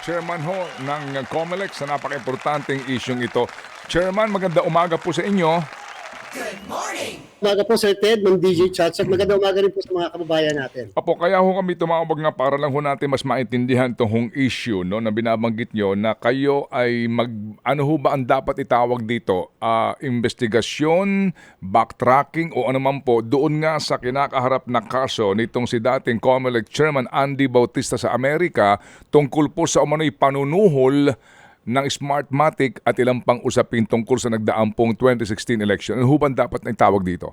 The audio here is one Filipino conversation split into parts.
Chairman ho ng COMELEC sa napaka-importanteng isyong ito. Chairman, maganda umaga po sa inyo. Umaga po Sir Ted, Ma'am DJ Chats at maganda umaga rin po sa mga kababayan natin. Apo, kaya ho kami tumawag nga para lang ho natin mas maintindihan itong issue no, na binabanggit nyo na kayo ay mag, ano ho ba ang dapat itawag dito? Ah, investigasyon, backtracking o ano man po doon nga sa kinakaharap na kaso nitong si dating COMELEC Chairman Andy Bautista sa Amerika tungkol po sa umano'y panunuhol ng Smartmatic at ilang pang usapin tungkol sa nagdaang pong 2016 election. Ano ba dapat na itawag dito?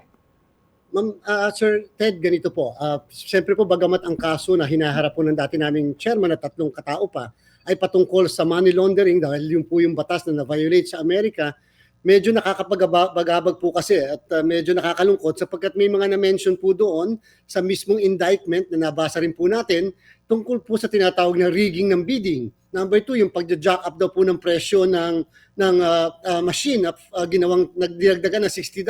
Ma'am ah, Sir Ted, ganito po. Uh, Siyempre po bagamat ang kaso na hinaharap po ng dati naming chairman at tatlong katao pa ay patungkol sa money laundering dahil yun po yung batas na na-violate sa Amerika, medyo nakakapagabag po kasi at uh, medyo nakakalungkot sapagkat may mga na-mention po doon sa mismong indictment na nabasa rin po natin tungkol po sa tinatawag na rigging ng bidding. Number two, yung pagja-jack up daw po ng presyo ng ng uh, uh, machine na uh, ginawang nagdiragdagan ng $60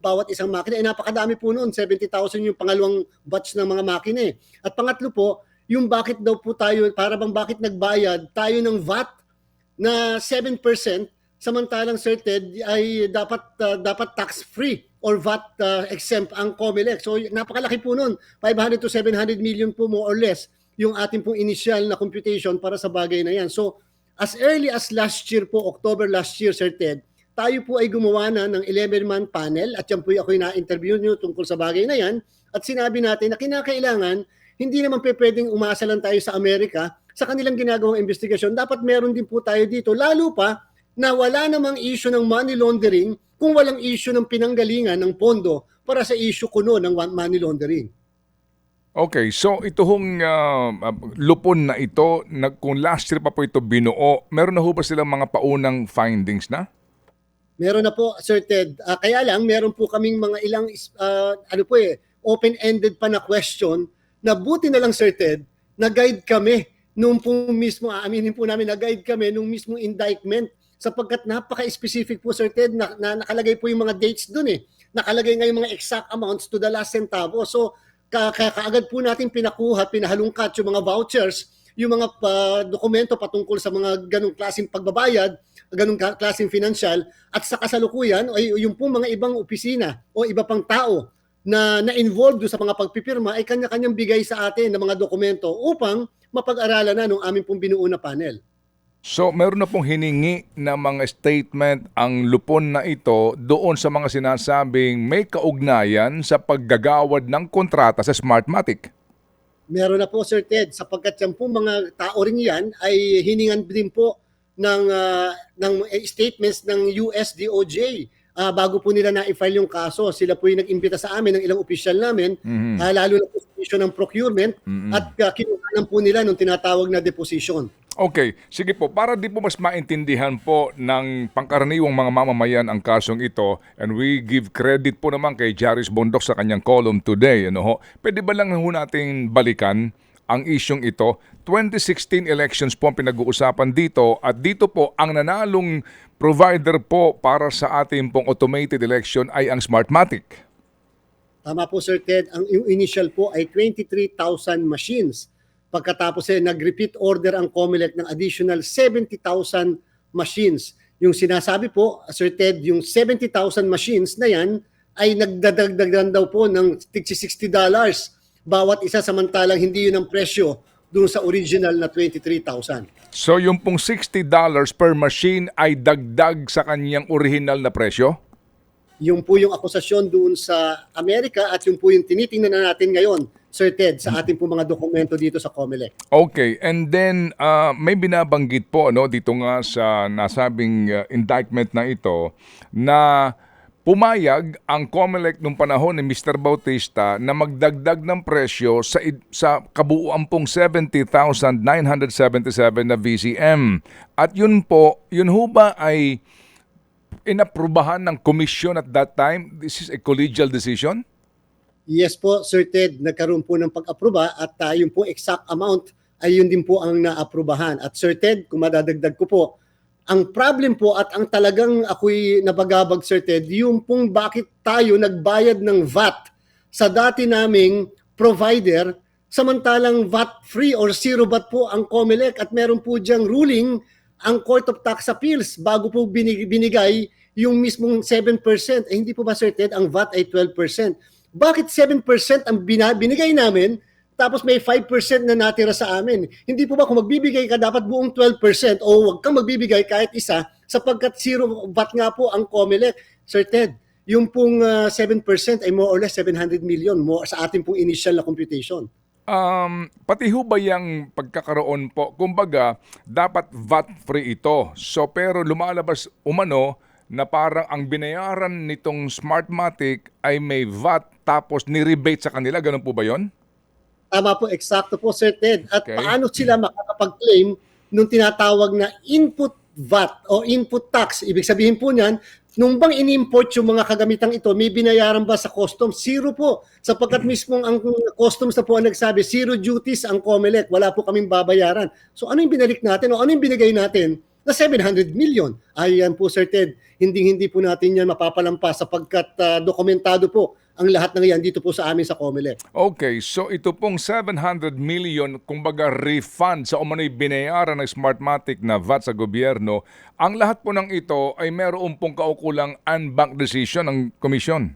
bawat isang makina. Eh, napakadami po noon, 70,000 yung pangalawang batch ng mga makina. Eh. At pangatlo po, yung bakit daw po tayo, para bang bakit nagbayad tayo ng VAT na 7% samantalang Sir Ted ay dapat uh, dapat tax free or VAT uh, exempt ang COMELEC. So napakalaki po noon, 500 to 700 million po more or less yung ating pong initial na computation para sa bagay na yan. So as early as last year po, October last year Sir Ted, tayo po ay gumawa na ng 11-man panel at yan po ako na-interview nyo tungkol sa bagay na yan at sinabi natin na kinakailangan hindi naman pe pwedeng umasa lang tayo sa Amerika sa kanilang ginagawang investigasyon. Dapat meron din po tayo dito, lalo pa na wala namang issue ng money laundering kung walang issue ng pinanggalingan ng pondo para sa issue kuno ng money laundering. Okay, so ito hong uh, lupon na ito, na, kung last year pa po ito binuo, meron na ho ba silang mga paunang findings na? Meron na po, Sir Ted. Uh, kaya lang, meron po kaming mga ilang, uh, ano po eh, open-ended pa na question na buti na lang, Sir Ted, na-guide kami nung po mismo, aaminin po namin, na-guide kami nung mismo indictment sapagkat napaka-specific po Sir Ted na, na nakalagay po yung mga dates doon eh. Nakalagay nga yung mga exact amounts to the last centavo. So ka, ka, kaagad po natin pinakuha, pinahalungkat yung mga vouchers, yung mga uh, dokumento patungkol sa mga ganong klaseng pagbabayad, ganong klaseng financial at sa kasalukuyan ay yung po mga ibang opisina o iba pang tao na na-involved sa mga pagpipirma ay kanya-kanyang bigay sa atin ng mga dokumento upang mapag-aralan na nung aming pong binuo na panel. So, meron na pong hiningi na mga statement ang lupon na ito doon sa mga sinasabing may kaugnayan sa paggagawad ng kontrata sa Smartmatic. Meron na po Sir Ted sapagkat yung po mga tao rin yan ay hiningan din po ng uh, ng statements ng US DOJ uh, bago po nila na-file yung kaso. Sila po yung nag-imbita sa amin ng ilang opisyal namin, mm-hmm. uh, lalo na po sa issue ng procurement mm-hmm. at uh, kinuha po nila nung tinatawag na deposition. Okay, sige po, para di po mas maintindihan po ng pangkaraniwang mga mamamayan ang kasong ito and we give credit po naman kay Jaris Bondok sa kanyang column today. Ano ho? Pwede ba lang ho natin balikan ang isyong ito? 2016 elections po ang pinag-uusapan dito at dito po ang nanalong provider po para sa ating pong automated election ay ang Smartmatic. Tama po Sir Ted, ang initial po ay 23,000 machines Pagkatapos eh, nag-repeat order ang COMELEC ng additional 70,000 machines. Yung sinasabi po, Sir Ted, yung 70,000 machines na yan ay nagdadagdagan daw po ng $60 bawat isa samantalang hindi yun ang presyo doon sa original na 23,000. So yung pong $60 per machine ay dagdag sa kanyang original na presyo? Yung po yung akusasyon doon sa Amerika at yung po yung tinitingnan na natin ngayon Sir Ted, sa ating po mga dokumento dito sa COMELEC. Okay, and then uh, may binabanggit po no dito nga sa nasabing uh, indictment na ito na pumayag ang COMELEC nung panahon ni Mr. Bautista na magdagdag ng presyo sa sa kabuuan pong 70,977 na VCM. At yun po, yun ho ba ay inaprubahan ng komisyon at that time? This is a collegial decision? Yes po, Sir Ted, nagkaroon po ng pag-aproba at uh, yung po exact amount ay yun din po ang naaprubahan. At Sir Ted, kung madadagdag ko po, ang problem po at ang talagang ako'y nabagabag, Sir Ted, yung pong bakit tayo nagbayad ng VAT sa dati naming provider Samantalang VAT-free or zero VAT po ang COMELEC at meron po diyang ruling ang Court of Tax Appeals bago po binig- binigay yung mismong 7%. Eh, hindi po ba, Sir Ted, ang VAT ay 12%? Bakit 7% ang binigay namin tapos may 5% na natira sa amin? Hindi po ba kung magbibigay ka dapat buong 12% o huwag kang magbibigay kahit isa sapagkat zero VAT nga po ang COMELEC. Sir Ted, yung pong ah, 7% ay more or less 700 million more sa ating pong initial na computation. Um, pati ho ba yung pagkakaroon po, kumbaga, dapat VAT-free ito. So pero lumalabas umano na parang ang binayaran nitong Smartmatic ay may VAT tapos ni-rebate sa kanila. Ganun po ba yon? Tama po, eksakto po Sir Ted. At Okay. paano sila makakapag-claim nung tinatawag na input VAT o input tax? Ibig sabihin po niyan, nung bang in-import yung mga kagamitang ito, may binayaran ba sa customs? Zero po. Sapagkat mismong ang customs na po ang nagsabi, zero duties ang COMELEC. Wala po kaming babayaran. So ano yung binalik natin o ano yung binigay natin? Na 700 million. Ayan po Sir Ted, hindi-hindi po natin yan mapapalampas sapagkat ah, dokumentado po ang lahat ng yan dito po sa amin sa COMELEC. Okay, so ito pong 700 million, kumbaga refund sa umano'y binayaran ng Smartmatic na VAT sa gobyerno, ang lahat po ng ito ay meron pong kaukulang unbank decision ng komisyon.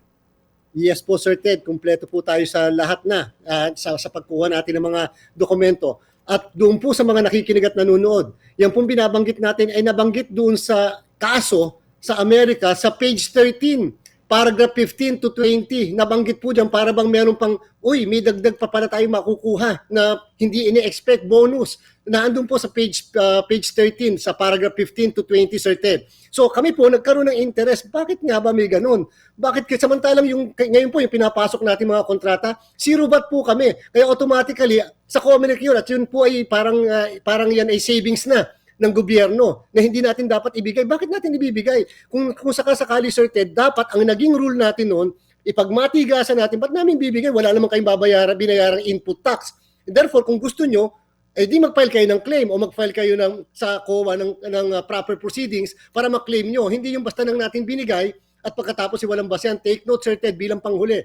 Yes po Sir Ted, kumpleto po tayo sa lahat na ah, sa, sa pagkuha natin ng mga dokumento. At doon po sa mga nakikinig at nanonood, yan pong binabanggit natin ay nabanggit doon sa kaso sa Amerika sa page 13, paragraph 15 to 20. Nabanggit po dyan para bang meron pang, uy, may dagdag pa pala tayo makukuha na hindi ini-expect bonus. Naandun po sa page ah, page 13 sa paragraph 15 to 20 Sir Ted. So kami po nagkaroon ng interest. Bakit nga ba may ganun? Bakit samantalang yung ngayon po yung pinapasok natin mga kontrata, zero VAT po kami. Kaya automatically sa Comelec yun at yun po ay parang ah, parang yan ay savings na ng gobyerno na hindi natin dapat ibigay. Bakit natin ibibigay? Kung, kung sakasakali, Sir Ted, dapat ang naging rule natin noon, ipagmatigasan natin, ba't namin bibigay? Wala naman kayong babayaran, binayarang input tax. Therefore, kung gusto nyo, eh di mag-file kayo ng claim o mag-file kayo ng, sa COA ng, ng uh, proper proceedings para ma-claim nyo. Hindi yung basta nang natin binigay at pagkatapos si walang basehan. Take note, Sir Ted, bilang panghuli.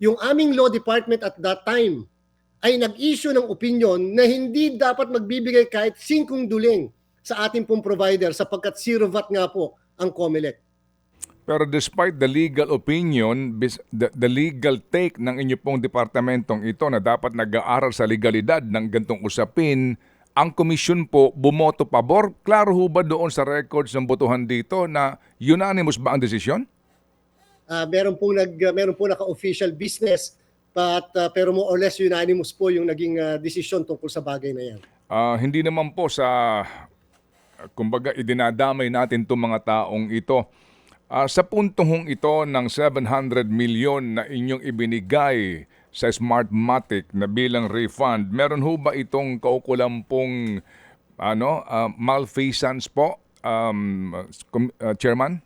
Yung aming law department at that time ay nag-issue ng opinion na hindi dapat magbibigay kahit singkong duling sa ating pong provider sapagkat zero VAT nga po ang COMELEC. Pero despite the legal opinion, the, the legal take ng inyo pong departamentong ito na dapat nag-aaral sa legalidad ng gantong usapin, ang komisyon po bumoto pabor. Klaro ho ba doon sa records ng botohan dito na unanimous ba ang desisyon? Ah, meron pong nag uh, meron po naka-official business but ah, pero more or less unanimous po yung naging ah, desisyon tungkol sa bagay na yan. Ah, hindi naman po sa kumbaga idinadamay natin itong mga taong ito. Ah, sa puntong ito ng 700 million na inyong ibinigay sa Smartmatic na bilang refund, meron ho ba itong kaukulampong ano, ah, malfeasance po, um, ah, Chairman?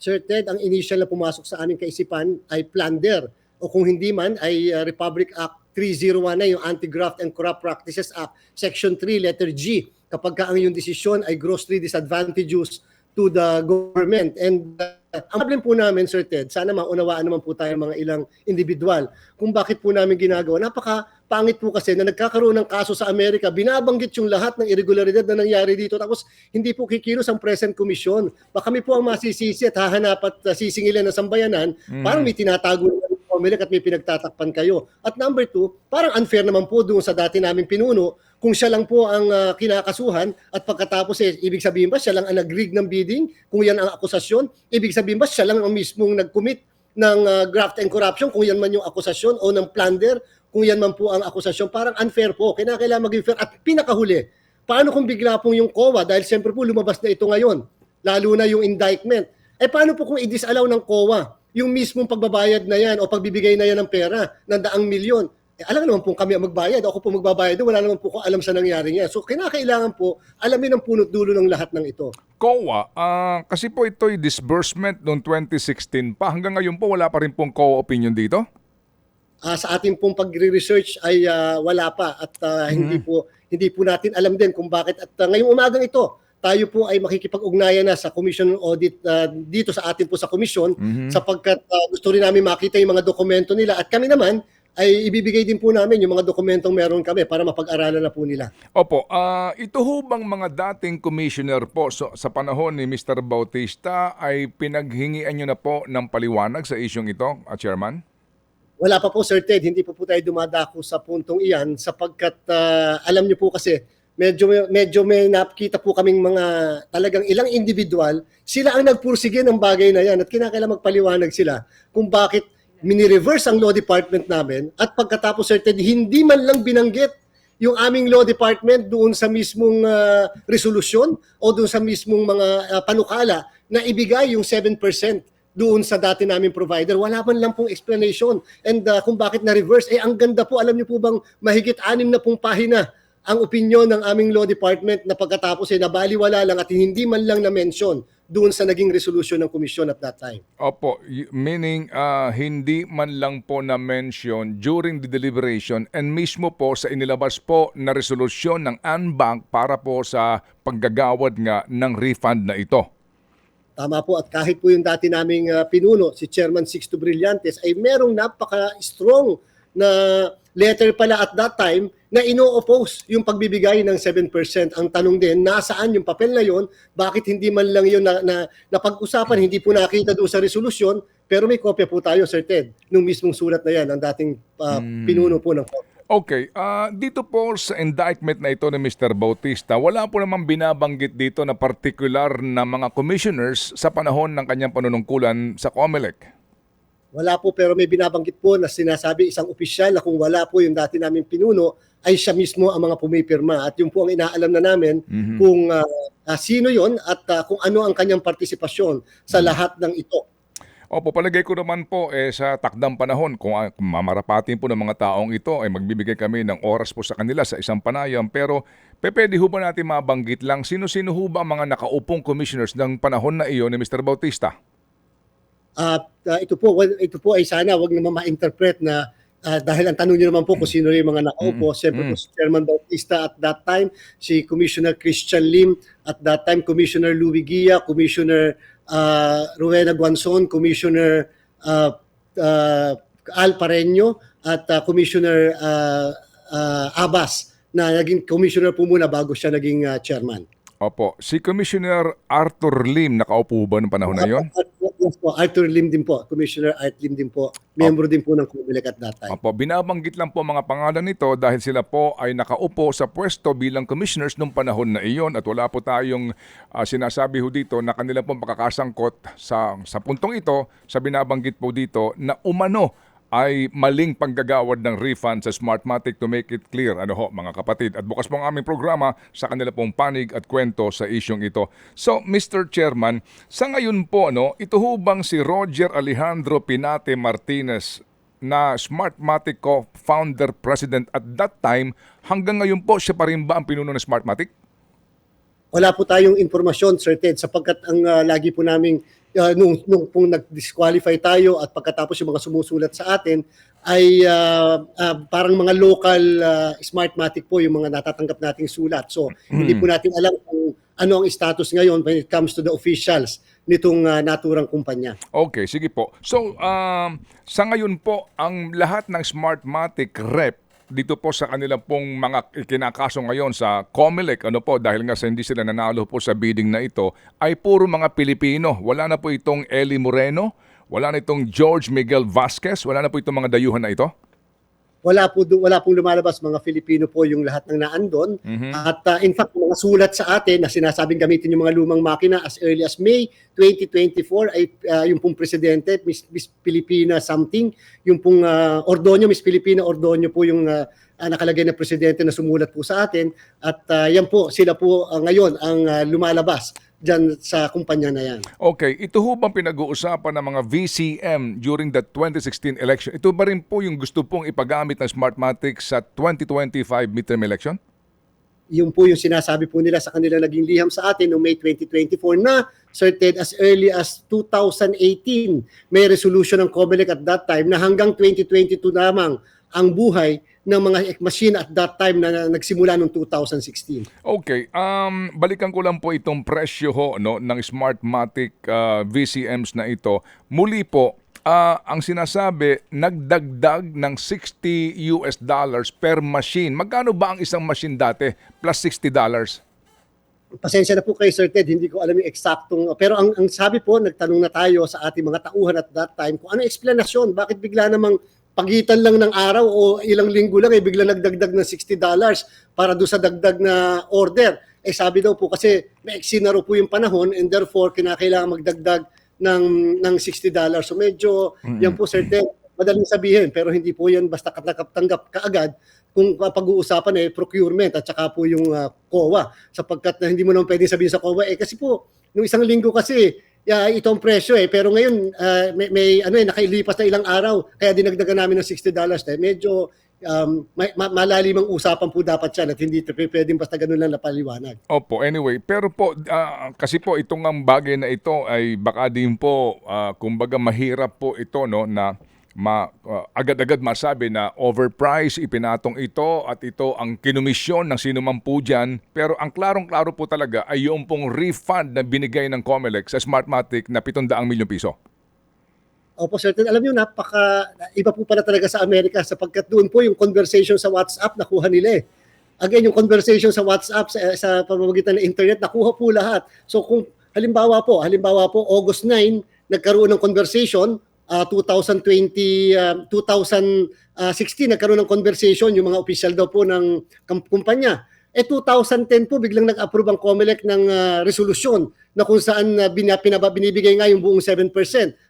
Sir Ted, ang initial na pumasok sa aming kaisipan ay plunder o kung hindi man ay uh, Republic Act 301 na yung Anti-Graft and Corrupt Practices Act Section 3 letter G kapag ka ang iyong desisyon ay grossly disadvantageous to the government. And uh, ang problem po namin, Sir Ted, sana maunawaan naman po tayo mga ilang individual kung bakit po namin ginagawa. Napaka pangit po kasi na nagkakaroon ng kaso sa Amerika, binabanggit yung lahat ng irregularidad na nangyari dito tapos hindi po kikilos ang present commission. Baka kami po ang masisisi at hahanap at uh, sisingilan ng sambayanan, parang may tinatago na Comelec at may pinagtatakpan kayo. At number two, parang unfair naman po doon sa dati namin pinuno kung siya lang po ang uh, kinakasuhan at pagkatapos eh, ibig sabihin ba siya lang ang nag-rig ng bidding? Kung yan ang akusasyon, ibig sabihin ba siya lang ang mismong nag-commit ng uh, graft and corruption kung yan man yung akusasyon o ng plunder kung yan man po ang akusasyon, parang unfair po. Kailangan maging fair. At pinakahuli, paano kung bigla pong yung COA, dahil siyempre po lumabas na ito ngayon, lalo na yung indictment, eh paano po kung i-disallow ng COA yung mismong pagbabayad na yan o pagbibigay na yan ng pera ng daang milyon? Eh, alam naman po kami ang magbayad, ako po magbabayad, wala naman po ko alam sa nangyari niya. So kinakailangan po, alamin ang punot dulo ng lahat ng ito. COA, ah, kasi po ito'y disbursement noong 2016 pa. Hanggang ngayon po wala pa rin pong COA opinion dito? Ah, sa ating pong pagre-research ay ah, wala pa at ah, hindi po hindi po natin alam din kung bakit at ah, ngayong umagang ito tayo po ay makikipag-ugnayan na sa Commission on Audit ah, dito sa atin po sa commission sapagkat ah, gusto rin namin makita yung mga dokumento nila at kami naman ay ibibigay din po namin yung mga dokumentong meron kami para mapag-aralan na po nila. Opo, ah, ito ho bang mga dating commissioner po so, sa panahon ni Mr. Bautista ay pinaghingian nyo na po ng paliwanag sa isyong ito, ah, Chairman? Wala pa po Sir Ted, hindi po po tayo dumadako sa puntong iyan sapagkat ah, alam niyo po kasi medyo medyo may nakita po kaming mga talagang ilang individual, sila ang nagpursige ng bagay na yan at kinakailangan magpaliwanag sila kung bakit mini-reverse ang law department namin at pagkatapos Ted, hindi man lang binanggit yung aming law department doon sa mismong ah, resolusyon o doon sa mismong mga ah, panukala na ibigay yung 7% doon sa dati naming provider. Wala man lang pong explanation. And ah, kung bakit na-reverse, eh ang ganda po, alam niyo po bang mahigit anim na pong pahina ang opinion ng aming law department na pagkatapos ay nabaliwala lang at hindi man lang na-mention doon sa naging resolution ng komisyon at that time. Opo, meaning ah, hindi man lang po na-mention during the deliberation and mismo po sa inilabas po na resolusyon ng ANBank para po sa paggagawad nga ng refund na ito. Tama po at kahit po yung dati naming ah, pinuno, si Chairman Sixto Brillantes, ay merong napaka-strong na letter pala at that time na ino-oppose yung pagbibigay ng 7%. Ang tanong din, nasaan yung papel na yon? Bakit hindi man lang yun na, na, napag-usapan, hindi po nakita doon sa resolusyon, pero may kopya po tayo, Sir Ted, nung mismong sulat na yan, ang dating ah, pinuno po ng Okay, ah, dito po sa indictment na ito ni Mr. Bautista, wala po namang binabanggit dito na particular na mga commissioners sa panahon ng kanyang panunungkulan sa COMELEC. Wala po pero may binabanggit po na sinasabi isang opisyal na kung wala po yung dati namin pinuno ay siya mismo ang mga pumipirma at yun po ang inaalam na namin kung ah, ah, sino yon at ah, kung ano ang kanyang partisipasyon sa lahat ng ito. Opo, palagay ko naman po eh, sa takdang panahon, kung, mamarapatin po ng mga taong ito, ay magbibigay kami ng oras po sa kanila sa isang panayam. Pero pe- pwede ho ba natin mabanggit lang sino-sino ho ba ang mga nakaupong commissioners ng panahon na iyon ni Mr. Bautista? At ah, ito po well, ito po ay sana wag naman ma-interpret na ah, dahil ang tanong niyo naman po kung sino yung mga nakaupo, siyempre po si Chairman Bautista at that time, si Commissioner Christian Lim, at that time Commissioner Louis Guia, Commissioner uh, Rowena Guanzon, Commissioner uh, uh, Al Pareño, at ah, Commissioner uh, uh, Abbas na naging commissioner po muna bago siya naging ah, chairman. Opo, si Commissioner Arthur Lim nakaupo ba ng panahon na iyon? Yes po, Arthur Lim din po, Commissioner Art Lim din po, member din po ng Comelec at that time. Opo, binabanggit lang po mga pangalan nito dahil sila po ay nakaupo sa pwesto bilang commissioners nung panahon na iyon. At wala po tayong ah, sinasabi ho dito na kanila pong pakakasangkot sa, sa puntong ito sa binabanggit po dito na umano ay maling panggagawad ng refund sa Smartmatic to make it clear. Ano ho, mga kapatid. At bukas po ang aming programa sa kanila pong panig at kwento sa isyong ito. So, Mr. Chairman, sa ngayon po, no, ito ho bang si Roger Alejandro Pinate Martinez na Smartmatic co-founder president at that time, hanggang ngayon po siya pa rin ba ang pinuno ng Smartmatic? Wala po tayong informasyon, Sir Ted, sapagkat ang ah, lagi po naming ah, nung, nung pong nag-disqualify tayo at pagkatapos yung mga sumusulat sa atin ay ah, ah, parang mga local ah, Smartmatic po yung mga natatanggap nating sulat. So, hindi po natin alam kung ano ang status ngayon when it comes to the officials nitong ah, naturang kumpanya. Okay, sige po. So, um, sa ngayon po, ang lahat ng Smartmatic rep dito po sa kanilang pong mga kinakaso ngayon sa COMELEC, ano po, dahil nga sa hindi sila nanalo po sa bidding na ito, ay puro mga Pilipino. Wala na po itong Eli Moreno, wala na itong George Miguel Vasquez, wala na po itong mga dayuhan na ito. Wala po du- wala pong lumalabas. Mga Filipino po yung lahat ng naandon. At uh, in fact mga sulat sa atin na sinasabing gamitin yung mga lumang makina as early as May 2024 ay uh, yung pong presidente Miss, Miss Filipina something. Yung pong uh, Ordonio Miss Filipina Ordonio po yung uh, uh, nakalagay na presidente na sumulat po sa atin. At uh, yan po sila po uh, ngayon ang uh, lumalabas dyan sa kumpanya na yan. Okay, ito ho bang pinag-uusapan ng mga VCM during the 2016 election? Ito ba rin po yung gusto pong ipagamit ng Smartmatic sa 2025 midterm election? yung po yung sinasabi po nila sa kanila naging liham sa atin noong May 2024 na certain as early as 2018 may resolution ng COMELEC at that time na hanggang 2022 lamang ang buhay ng mga machine at that time na nagsimula noong 2016. Okay, um, balikan ko lang po itong presyo ho no, ng Smartmatic uh, VCMs na ito. Muli po, ah, ang sinasabi, nagdagdag ng 60 US dollars per machine. Magkano ba ang isang machine dati plus 60 dollars? Pasensya na po kayo, Sir Ted, hindi ko alam yung eksaktong... Pero ang, ang sabi po, nagtanong na tayo sa ating mga tauhan at that time kung ano explanation, bakit bigla namang pagitan lang ng araw o ilang linggo lang eh bigla nagdagdag ng 60 dollars para do sa dagdag na order. Eh sabi daw po kasi maiksi na raw po yung panahon and therefore kinakailangan magdagdag ng ng 60 dollars. So medyo yan po Ted, madaling sabihin pero hindi po yan basta katanggap kaagad kung pag-uusapan eh procurement at saka po yung uh, COA sapagkat na hindi mo naman pwedeng sabihin sa COA eh kasi po nung isang linggo kasi yeah, ito ang presyo eh. Pero ngayon uh, may, may ano eh nakailipas na ilang araw kaya dinagdagan namin ng 60 dollars eh. Medyo um, may, ma- malalim ang usapan po dapat yan at hindi ito pwedeng basta ganun lang napaliwanag. Opo, anyway, pero po, ah, kasi po itong ang bagay na ito ay baka din po, ah, kumbaga mahirap po ito, no, na ma, ah, agad-agad masabi na overpriced, ipinatong ito at ito ang kinumisyon ng sino man po dyan. Pero ang klarong-klaro po talaga ay yung pong refund na binigay ng Comelec sa Smartmatic na 700 milyong piso. Opo, certain. Alam niyo, napaka, iba po pala talaga sa Amerika sapagkat doon po yung conversation sa WhatsApp nakuha nila eh. Again, yung conversation sa WhatsApp, sa, sa pamamagitan ng internet, nakuha po lahat. So kung halimbawa po, halimbawa po, August 9, nagkaroon ng conversation, uh, 2020, uh, 2016, nagkaroon ng conversation, yung mga official daw po ng kumpanya. Eh 2010 po biglang nag-approve ang COMELEC ng ah, resolusyon na kung saan uh, pinaba, binibigay nga yung buong 7%.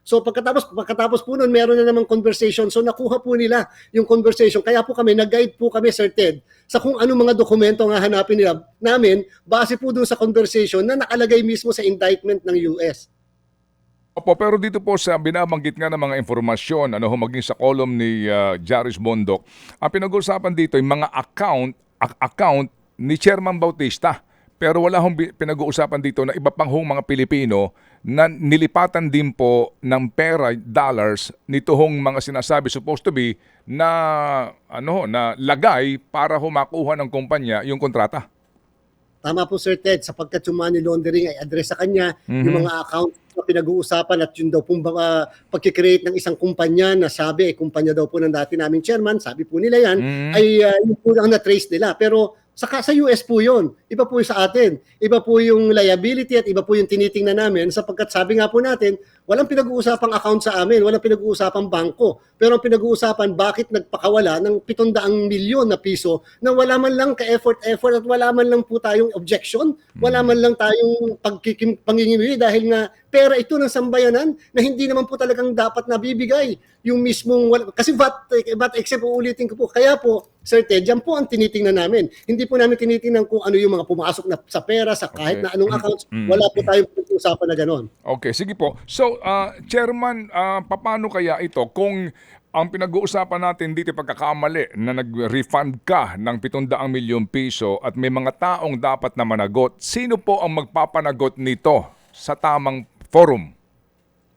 So pagkatapos pagkatapos po noon meron na namang conversation. So nakuha po nila yung conversation. Kaya po kami nag-guide po kami Sir Ted sa kung ano mga dokumento ang hahanapin nila namin base po dun sa conversation na nakalagay mismo sa indictment ng US. Opo, pero dito po sa binabanggit nga ng mga informasyon, ano ho, maging sa column ni uh, Jaris Bondok, ang pinag-uusapan dito ay mga account, ac- account ni Chairman Bautista. Pero wala hong pinag-uusapan dito na iba pang hong mga Pilipino na nilipatan din po ng pera, dollars, nito hong mga sinasabi supposed to be na, ano na lagay para ho makuha ng kumpanya yung kontrata. Tama po Sir Ted, sapagkat yung money laundering ay address sa kanya, yung mga account na pinag-uusapan at yun daw pong mga pagkikreate ng isang kumpanya na sabi, eh, kumpanya daw po ng dati naming chairman, sabi po nila yan, Mhm. ay uh, yun po ang na-trace nila. Pero sa, sa US po yun, iba po yung sa atin. Iba po yung liability at iba po yung tinitingnan namin sapagkat sabi nga po natin, walang pinag-uusapang account sa amin, walang pinag-uusapang bangko. Pero ang pinag-uusapan, bakit nagpakawala ng 700 milyon na piso na wala man lang ka-effort-effort at wala man lang po tayong objection, wala man lang tayong pagkikim, pangingimili dahil nga pera ito ng sambayanan na hindi naman po talagang dapat nabibigay yung mismong kasi VAT, VAT except uulitin ko po. Kaya po, Sir Ted, yan po ang tinitingnan namin. Hindi po namin tinitingnan kung ano yung mga pumasok na sa pera, sa kahit Okay. na anong accounts. Mm. Wala po tayong usapan na gano'n. Okay, sige po. So, ah, Chairman, ah, paano kaya ito kung ang pinag-uusapan natin dito pagkakamali na nag-refund ka ng 700 milyong piso at may mga taong dapat na managot, sino po ang magpapanagot nito sa tamang forum?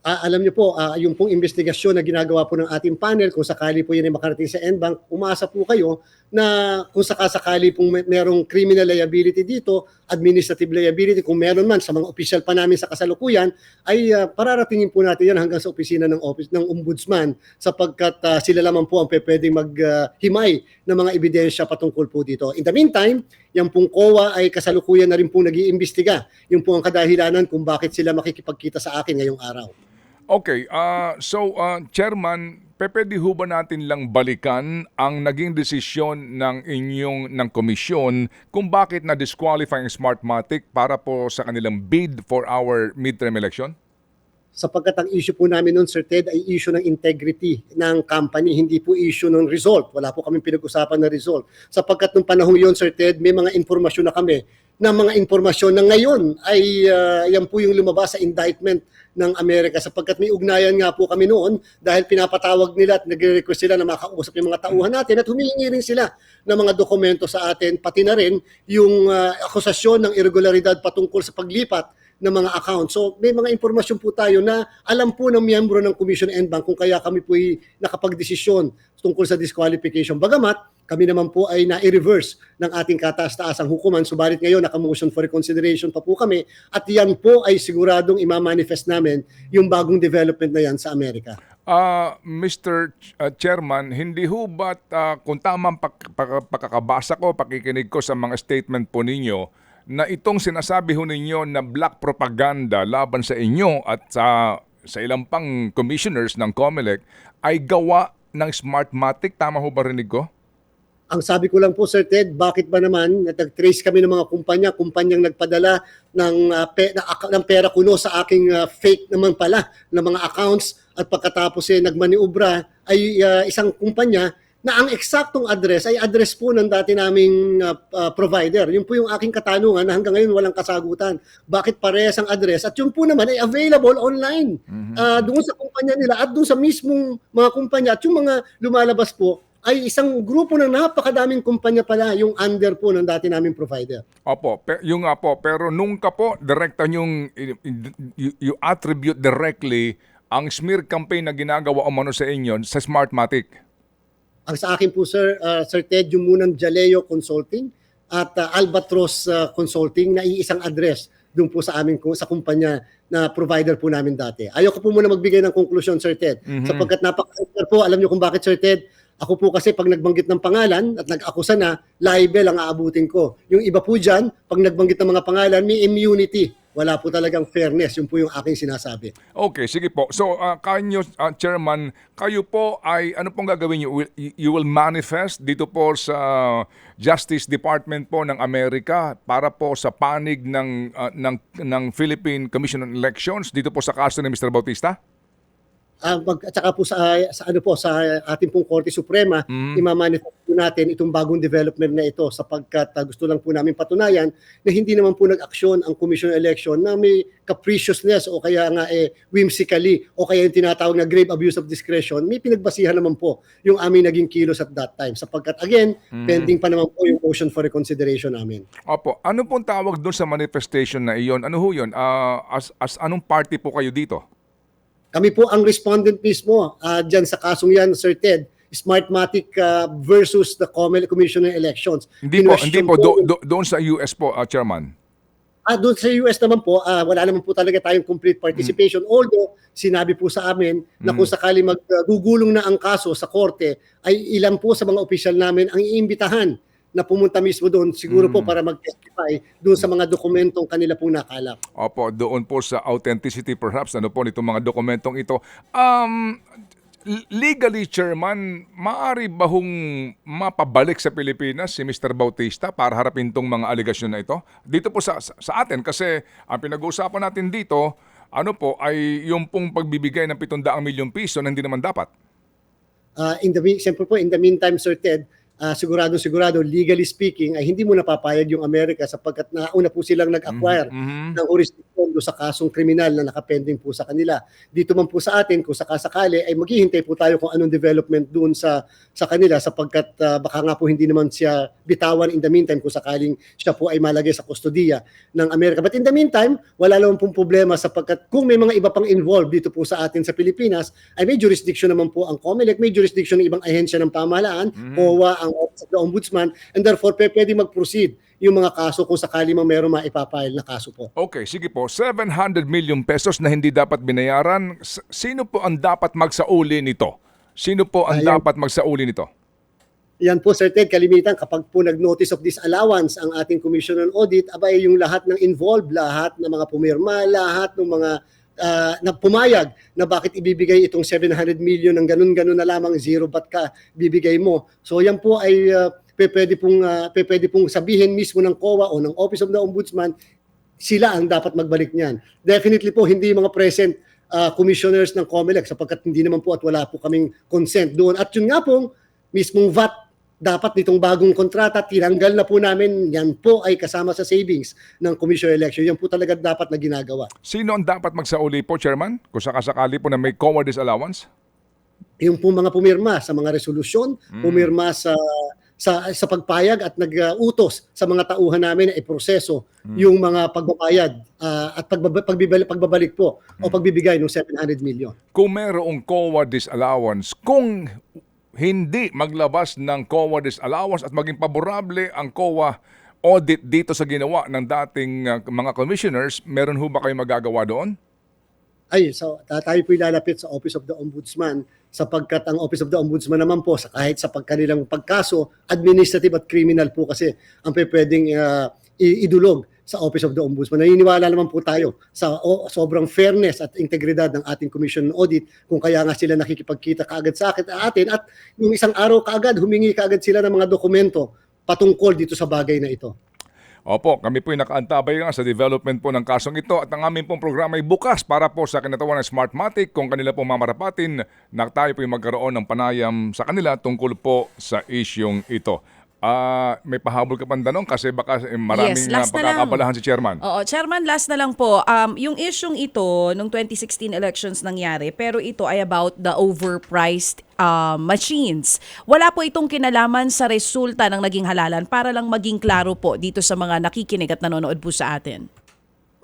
Ah, alam niyo po, ah, yung pong investigasyon na ginagawa po ng ating panel, kung sakali po yan ay makarating sa NBank, umasa po kayo na kung sakasakali pong may, merong criminal liability dito, administrative liability, kung meron man sa mga official pa namin sa kasalukuyan, ay ah, pararatingin po natin yan hanggang sa opisina ng office ng ombudsman sapagkat ah, sila lamang po ang pwedeng maghimay ng mga ebidensya patungkol po dito. In the meantime, yung pong COA ay kasalukuyan na rin pong nag-iimbestiga. Yung po ang kadahilanan kung bakit sila makikipagkita sa akin ngayong araw. Okay, ah, so ah, Chairman, pwede ho ba natin lang balikan ang naging desisyon ng inyong ng komisyon kung bakit na-disqualify ang Smartmatic para po sa kanilang bid for our midterm election? sapagkat ang issue po namin noon, Sir Ted, ay issue ng integrity ng company, hindi po issue ng result. Wala po kami pinag-usapan na result. Sapagkat nung panahong yun, Sir Ted, may mga informasyon na kami na mga informasyon na ngayon ay ah, yan po yung lumabas sa indictment ng Amerika sapagkat may ugnayan nga po kami noon dahil pinapatawag nila at nagre-request sila na makausap yung mga tauhan natin at humihingi rin sila ng mga dokumento sa atin pati na rin yung ah, akusasyon ng irregularidad patungkol sa paglipat ng mga account. So may mga impormasyon po tayo na alam po ng miyembro ng Commission and Bank kung kaya kami po ay nakapagdesisyon tungkol sa disqualification. Bagamat kami naman po ay na-reverse ng ating kataas-taasang hukuman. Subalit ngayon, naka-motion for reconsideration pa po kami at yan po ay siguradong imamanifest namin yung bagong development na yan sa Amerika. Ah, Mr. Ch- ah, Chairman, hindi ho ba't ah, kung tamang pak- pak- pakakabasa ko, pakikinig ko sa mga statement po ninyo, na itong sinasabi ho ninyo na black propaganda laban sa inyo at sa sa ilang pang commissioners ng COMELEC ay gawa ng Smartmatic. Tama ho ba rinig ko? Ang sabi ko lang po, Sir Ted, bakit ba naman nag-trace kami ng mga kumpanya, kumpanyang nagpadala ng, ah, pe- na, ng pera kuno sa aking ah, fake naman pala na mga accounts at pagkatapos eh nagmaniubra ay ah, isang kumpanya na ang eksaktong address ay address po ng dati naming ah, ah, provider. Yun po yung aking katanungan na hanggang ngayon walang kasagutan. Bakit parehas ang address? At yun po naman ay available online. Ah, doon sa kumpanya nila at doon sa mismong mga kumpanya at yung mga lumalabas po ay isang grupo ng napakadaming kumpanya pala yung under po ng dati naming provider. Opo, pe, yung nga po, pero nung ka po, direkta yung, you, you attribute directly ang smear campaign na ginagawa o mano sa inyo sa Smartmatic. Ang sa akin po sir, uh, Sir Ted, yung munang Jaleo Consulting at uh, Albatros uh, Consulting na iisang address doon po sa amin sa kumpanya na provider po namin dati. Ayoko po muna magbigay ng conclusion Sir Ted Mhm. sapagkat napaka po alam niyo kung bakit Sir Ted ako po kasi pag nagbanggit ng pangalan at nag-akusa na, libel ang aabutin ko. Yung iba po dyan, pag nagbanggit ng mga pangalan, may immunity. Wala po talagang fairness. Yun po yung aking sinasabi. Okay, sige po. So, uh, kanyo, uh, Chairman, kayo po ay, ano pong gagawin niyo? Will- You will manifest dito po sa Justice Department po ng Amerika para po sa panig ng, uh, ng, ng Philippine Commission on Elections dito po sa kaso ni Mr. Bautista? Ah, mag, at saka po sa, sa ano po sa ating pong Korte Suprema, Mm. imamanifest po natin itong bagong development na ito sapagkat ah, gusto lang po namin patunayan na hindi naman po nag-aksyon ang Commission on Election na may capriciousness o kaya nga eh whimsically o kaya yung tinatawag na grave abuse of discretion, may pinagbasihan naman po yung aming naging kilos at that time sapagkat again, Mm. pending pa naman po yung motion for reconsideration namin. Opo. Ano pong tawag doon sa manifestation na iyon? Ano ho yun? Ah, as, as anong party po kayo dito? Kami po ang respondent mismo uh, dyan sa kasong yan, Sir Ted, Smartmatic ah, versus the Comelec Commission on Elections. Hindi po, hindi po. Do, do- doon sa US po, ah, Chairman. Ah, doon sa US naman po, ah, wala naman po talaga tayong complete participation. Although, sinabi po sa amin na kung sakali maggugulong na ang kaso sa korte, ay ilan po sa mga opisyal namin ang iimbitahan na pumunta mismo doon, siguro po para mag-testify doon sa mga dokumentong kanila pong nakalap. Opo, doon po sa authenticity perhaps ano po nitong mga dokumentong ito. Um legally chairman, maari ba hong mapabalik sa Pilipinas si Mr. Bautista para harapin tong mga aligasyon na ito? Dito po sa sa, atin kasi ang pinag-uusapan natin dito ano po ay yung pong pagbibigay ng 700 milyong piso na hindi naman dapat. Uh, in the siyempre po, in the meantime, Sir Ted, uh, sigurado sigurado legally speaking ay hindi mo napapayag yung Amerika sapagkat nauna po silang nag-acquire Mhm. ng jurisdiction do sa kasong kriminal na nakapending po sa kanila. Dito man po sa atin kung sakasakali ay maghihintay po tayo kung anong development doon sa sa kanila sapagkat uh, baka nga po hindi naman siya bitawan in the meantime kung sakaling siya po ay malagay sa kustodiya ng Amerika. But in the meantime, wala naman pong problema sapagkat kung may mga iba pang involved dito po sa atin sa Pilipinas, ay may jurisdiction naman po ang COMELEC, may jurisdiction ng ibang ahensya ng pamahalaan, COA, ang Office of the Ombudsman, and therefore pe- pwede mag-proceed yung mga kaso kung sakali mang meron maipapile na kaso po. Okay, sige po. 700 million pesos na hindi dapat binayaran. S- Sino po ang dapat magsauli nito? Sino po ang Ayan. dapat magsauli nito? Yan po, Sir Ted, kalimitan kapag po nag-notice of disallowance ang ating Commission on Audit, abay yung lahat ng involved, lahat ng mga pumirma, lahat ng mga ah, na pumayag na bakit ibibigay itong 700 million ng ganun-ganun na lamang, zero ba't ka bibigay mo. So yan po ay uh, pwede, pong, pe- pwede pong sabihin mismo ng COA o ng Office of the Ombudsman, sila ang dapat magbalik niyan. Definitely po, hindi mga present ah, commissioners ng COMELEC sapagkat hindi naman po at wala po kaming consent doon. At yun nga pong mismong VAT dapat nitong bagong kontrata, tinanggal na po namin, yan po ay kasama sa savings ng Commission Election. Yan po talaga dapat na ginagawa. Sino ang dapat magsauli po, Chairman? Kung sakasakali po na may COA disallowance? Yung po mga pumirma sa mga resolusyon, pumirma sa sa sa pagpayag at nag-utos sa mga tauhan namin na iproseso yung mga pagbabayad ah, at pagbab- pagbibalik, pagbabalik po o pagbibigay ng 700 million. Kung mayroong COA disallowance, kung hindi maglabas ng COA disallowance at maging paborable ang COA audit dito sa ginawa ng dating uh, mga commissioners, meron ho ba kayo magagawa doon? Ay, so ta- tayo po ilalapit sa Office of the Ombudsman sapagkat ang Office of the Ombudsman naman po sa kahit sa pagkanilang pagkaso, administrative at criminal po kasi ang pwedeng i- idulog sa Office of the Ombudsman. Naniniwala naman po tayo sa o- sobrang fairness at integridad ng ating Commission on Audit kung kaya nga sila nakikipagkita kaagad sa akin, atin at yung isang araw kaagad, humingi kaagad sila ng mga dokumento patungkol dito sa bagay na ito. Opo, kami po ay nakaantabay nga sa development po ng kasong ito at ang aming pong programa ay bukas para po sa kinatawan ng Smartmatic kung kanila po mamarapatin na tayo po ay magkaroon ng panayam sa kanila tungkol po sa isyong ito. Ah, may pahabol ka pang tanong kasi baka maraming Yes, last na pagkakabalahan si Chairman. Oo, Chairman, last na lang po. Um, yung isyong ito, nung 2016 elections nangyari, pero ito ay about the overpriced uh, machines. Wala po itong kinalaman sa resulta ng naging halalan para lang maging klaro po dito sa mga nakikinig at nanonood po sa atin.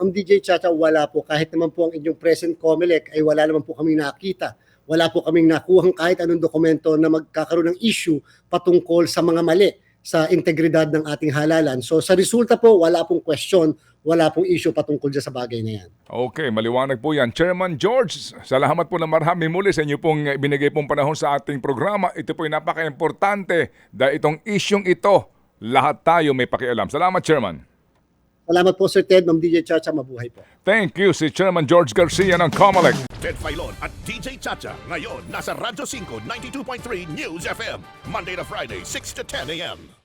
Ma'am DJ Chacha, wala po. Kahit naman po ang inyong present COMELEC ay wala naman po kaming nakita. Wala po kaming nakuhang kahit anong dokumento na magkakaroon ng issue patungkol sa mga mali sa integridad ng ating halalan. So sa resulta po, wala pong question, wala pong issue patungkol sa bagay na yan. Okay, maliwanag po yan. Chairman George, salamat po na marami muli sa inyo pong binigay pong panahon sa ating programa. Ito po ay napaka-importante dahil itong isyong ito, lahat tayo may pakialam. Salamat, Chairman. Salamat po Sir Ted, Ma'am DJ Chacha, mabuhay po. Thank you si Chairman George Garcia ng Comelec. Ted Filon at DJ Chacha. Ngayon, nasa Radyo 5, 92.3 News FM. Monday to Friday, 6 to 10 a.m.